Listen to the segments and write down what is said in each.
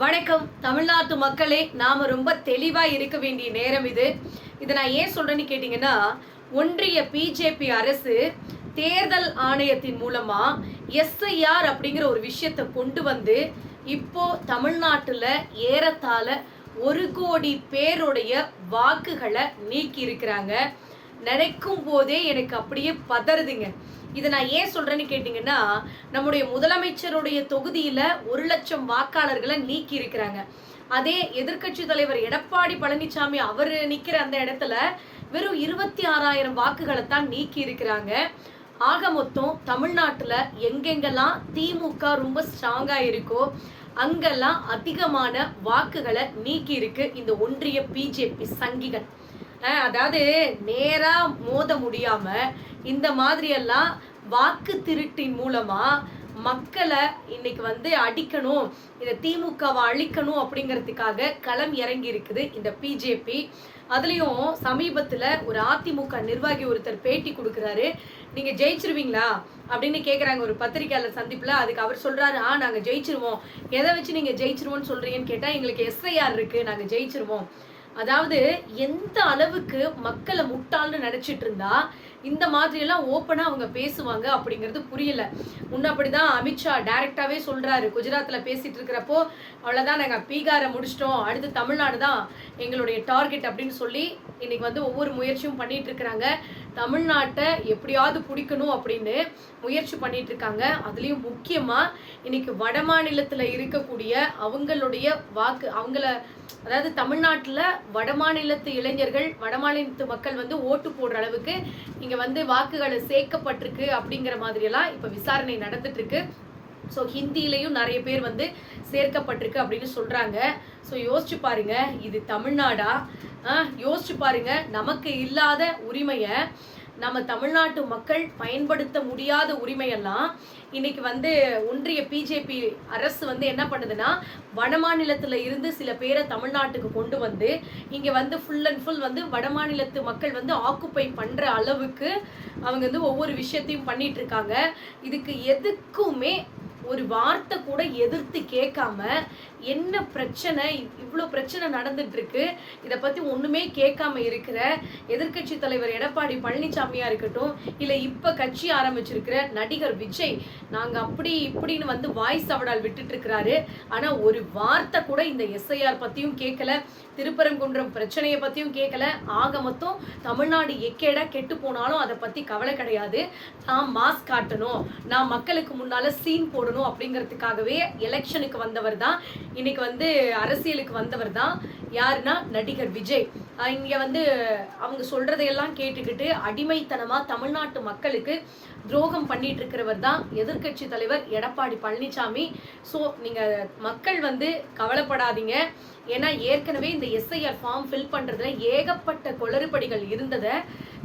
வணக்கம். தமிழ்நாட்டு மக்களே நாம ரொம்ப தெளிவா இருக்க வேண்டிய நேரம் இது. இதை நான் ஏன் சொல்றேன்னு கேட்டிங்கன்னா ஒன்றிய பிஜேபி அரசு தேர்தல் ஆணையத்தின் மூலமா எஸ்ஐஆர் அப்படிங்கிற ஒரு விஷயத்தை கொண்டு வந்து இப்போ தமிழ்நாட்டுல ஏறத்தாழ ஒரு கோடி பேருடைய வாக்குகளை நீக்கி இருக்கிறாங்க நினைக்கும் போதே எனக்கு அப்படியே பதறுதுங்க. இதை நான் ஏன் சொல்கிறேன்னு கேட்டிங்கன்னா நம்முடைய முதலமைச்சருடைய தொகுதியில் ஒரு லட்சம் வாக்காளர்களை நீக்கி இருக்கிறாங்க. அதே எதிர்க்கட்சி தலைவர் எடப்பாடி பழனிசாமி அவர் நிற்கிற அந்த இடத்துல வெறும் இருபத்தி ஆறாயிரம் வாக்குகளை தான் நீக்கி இருக்கிறாங்க. ஆக மொத்தம் தமிழ்நாட்டில் எங்கெங்கெல்லாம் திமுக ரொம்ப ஸ்ட்ராங்காக இருக்கோ அங்கெல்லாம் அதிகமான வாக்குகளை நீக்கி இருக்கு இந்த ஒன்றிய பிஜேபி சங்கிகள். அதாவது நேராக மோத முடியாமல் இந்த மாதிரியெல்லாம் வாக்கு திருட்டின் மூலமா மக்களை இன்னைக்கு வந்து அடிக்கணும் இந்த திமுகவை அழிக்கணும் அப்படிங்கிறதுக்காக களம் இறங்கி இருக்குது இந்த பிஜேபி. அதுலேயும் சமீபத்தில் ஒரு அதிமுக நிர்வாகி ஒருத்தர் பேட்டி கொடுக்குறாரு. நீங்கள் ஜெயிச்சிருவீங்களா? அப்படின்னு கேட்குறாங்க ஒரு பத்திரிகையாளர் சந்திப்பில். அதுக்கு அவர் சொல்கிறாரு ஆ நாங்கள் ஜெயிச்சிருவோம். எதை வச்சு நீங்கள் ஜெயிச்சிருவோம்னு சொல்கிறீங்கன்னு கேட்டால் எங்களுக்கு எஸ்ஐஆர் இருக்குது நாங்கள் ஜெயிச்சிருவோம். அதாவது எந்த அளவுக்கு மக்களை முட்டாள்னு நினைச்சிட்டு இருந்தா இந்த மாதிரி எல்லாம் ஓப்பனா அவங்க பேசுவாங்க அப்படிங்கிறது புரியல. முன்ன அப்படிதான் அமித்ஷா டைரக்டாவே சொல்றாரு. குஜராத்ல பேசிட்டு இருக்கிறப்போ அவ்வளவுதான் நாங்க பீகாரை முடிச்சிட்டோம். அடுத்து தமிழ்நாடு தான் எங்களுடைய டார்கெட் அப்படின்னு சொல்லி இன்னைக்கு வந்து ஒவ்வொரு முயற்சியும் பண்ணிட்டு இருக்கிறாங்க. தமிழ்நாட்டை எப்படியாவது பிடிக்கணும் அப்படின்னு முயற்சி பண்ணிட்டு இருக்காங்க. அதுலேயும் முக்கியமாக இன்னைக்கு வட மாநிலத்தில் இருக்கக்கூடிய அவங்களுடைய வாக்கு அவங்கள அதாவது தமிழ்நாட்டுல வடமாநிலத்து இளைஞர்கள் வடமாநிலத்து மக்கள் வந்து ஓட்டு போடுற அளவுக்கு இங்கே வந்து வாக்குகளை சேர்க்கப்பட்டிருக்கு அப்படிங்கிற மாதிரியெல்லாம் இப்போ விசாரணை நடந்துட்டு இருக்கு. ஸோ ஹிந்திலையும் நிறைய பேர் வந்து சேர்க்கப்பட்டிருக்கு அப்படின்னு சொல்கிறாங்க ஸோ யோசிச்சு பாருங்க இது தமிழ்நாடா? யோசிச்சு பாருங்க நமக்கு இல்லாத உரிமையை நம்ம தமிழ்நாட்டு மக்கள் பயன்படுத்த முடியாத உரிமையெல்லாம் இன்னைக்கு வந்து ஒன்றிய பிஜேபி அரசு வந்து என்ன பண்ணுதுன்னா வடமாநிலத்தில் இருந்து சில பேரை தமிழ்நாட்டுக்கு கொண்டு வந்து இங்கே வந்து ஃபுல் அண்ட் ஃபுல் வந்து வடமாநிலத்து மக்கள் வந்து ஆக்குப்பை பண்ணுற அளவுக்கு அவங்க வந்து ஒவ்வொரு விஷயத்தையும் பண்ணிட்டு இருக்காங்க. இதுக்கு எதுக்குமே ஒரு வார்த்தை கூட எதிர்த்து கேட்காம என்ன பிரச்சனை? இவ்வளோ பிரச்சனை நடந்துட்டு இருக்கு இதை பத்தி ஒண்ணுமே கேட்காம இருக்கிற எதிர்க்கட்சி தலைவர் எடப்பாடி பழனிசாமியா இருக்கட்டும் இல்ல இப்ப கட்சி ஆரம்பிச்சிருக்கிற நடிகர் விஜய் நாங்க அப்படி இப்படின்னு வந்து வாய்ஸ் அவடால் விட்டுட்டு இருக்கிறாரு ஆனா ஒரு வார்த்தை கூட இந்த எஸ்ஐஆர் பத்தியும் கேட்கல திருப்பரங்குன்றம் பிரச்சனையை பத்தியும் கேட்கல. ஆக மொத்தம் தமிழ்நாடு எக்கேடா கெட்டு போனாலும் அதை பத்தி கவலை கிடையாது. நான் மாஸ்க் காட்டணும். நான் மக்களுக்கு முன்னால சீன் போடணும் அப்படிங்கிறதுக்காகவே எலெக்ஷனுக்கு வந்தவர் தான். இன்னைக்கு வந்து அரசியலுக்கு வந்தவர் தான் யாருன்னா நடிகர் விஜய். இங்கே இங்க வந்து அவங்க சொல்றதையெல்லாம் கேட்டுக்கிட்டு அடிமைத்தனமா தமிழ்நாட்டு மக்களுக்கு துரோகம் பண்ணிட்டு இருக்கிறவர் தான் எதிர்க்கட்சி தலைவர் எடப்பாடி பழனிசாமி. ஸோ நீங்க மக்கள் வந்து கவலைப்படாதீங்க. ஏன்னா ஏற்கனவே இந்த எஸ்ஐஆர் ஃபார்ம் ஃபில் பண்றதுல ஏகப்பட்ட குளறுபடிகள் இருந்ததை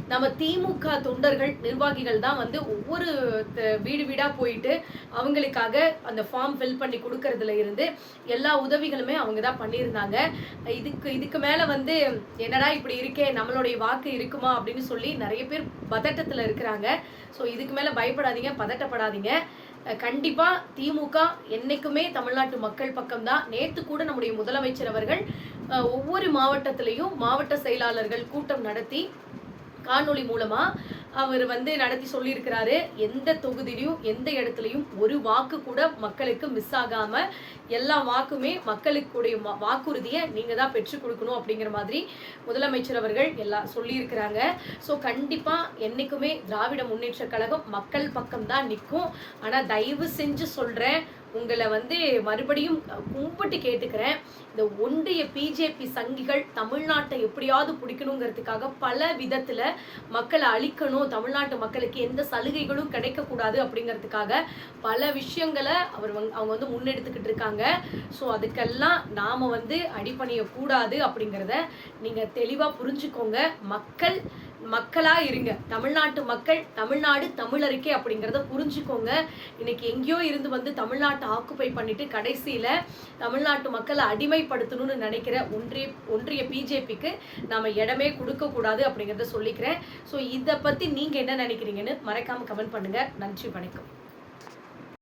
நம்ம திமுக தொண்டர்கள் நிர்வாகிகள் தான் வந்து ஒவ்வொரு த- வீடு வீடாக போயிட்டு அவங்களுக்காக அந்த ஃபார்ம் ஃபில் பண்ணி கொடுக்கறதுல இருந்து எல்லா உதவிகளுமே அவங்க தான் பண்ணியிருந்தாங்க. இதுக்கு இதுக்கு மேலே வந்து என்னடா இப்படி இருக்கே நம்மளுடைய வாக்கு இருக்குமா அப்படின்னு சொல்லி நிறைய பேர் பதட்டத்தில் இருக்கிறாங்க. ஸோ இதுக்கு மேலே பயப்படாதீங்க பதட்டப்படாதீங்க. கண்டிப்பா திமுக என்னைக்குமே தமிழ்நாட்டு மக்கள் பக்கம்தான் நேத்து கூட நம்முடைய முதலமைச்சர் அவர்கள் ஒவ்வொரு மாவட்டத்திலையும் மாவட்ட செயலாளர்கள் கூட்டம் நடத்தி காணொளி மூலமா அவர் வந்து நடத்தி சொல்லியிருக்கிறாரு. எந்த தொகுதியிலையும் எந்த இடத்துலையும் ஒரு வாக்கு கூட மக்களுக்கு மிஸ் ஆகாம எல்லா வாக்குமே மக்களுக்குடைய வாக்குறுதியை நீங்க தான் பெற்றுக் கொடுக்கணும் அப்படிங்கிற மாதிரி முதலமைச்சர் அவர்கள் எல்லாம் சொல்லியிருக்கிறாங்க. ஸோ கண்டிப்பா என்னைக்குமே திராவிட முன்னேற்ற கழகம் மக்கள் பக்கம் தான் நிற்கும். ஆனா தயவு செஞ்சு சொல்றேன் உங்களை வந்து மறுபடியும் கும்பிட்டு கேட்டுக்கிறேன். இந்த ஒன்றிய பிஜேபி சங்கிகள் தமிழ்நாட்டை எப்படியாவது பிடிக்கணுங்கிறதுக்காக பல விதத்துல மக்களை அழிக்கணும் தமிழ்நாட்டு மக்களுக்கு எந்த சலுகைகளும் கிடைக்கக்கூடாது அப்படிங்கிறதுக்காக பல விஷயங்களை அவர் வந்து அவங்க வந்து முன்னெடுத்துக்கிட்டு இருக்காங்க. ஸோ அதுக்கெல்லாம் நாம வந்து அடிப்பணியக்கூடாது அப்படிங்கிறத நீங்க தெளிவாக புரிஞ்சுக்கோங்க. மக்கள் மக்களா இருங்க. தமிழ்நாட்டு மக்கள் தமிழ்நாடு தமிழருக்கே அப்படிங்கிறத புரிஞ்சுக்கோங்க. இன்னைக்கு எங்கேயோ இருந்து வந்து தமிழ்நாட்டை ஆக்குப்பை பண்ணிட்டு கடைசியில தமிழ்நாட்டு மக்களை அடிமைப்படுத்தணும்னு நினைக்கிற ஒன்றிய ஒன்றிய பிஜேபிக்கு நாம இடமே கொடுக்க கூடாது அப்படிங்கிறத சொல்லிக்கிறேன். ஸோ இதை பத்தி நீங்க என்ன நினைக்கிறீங்கன்னு மறக்காம கமெண்ட் பண்ணுங்க. நன்றி வணக்கம்.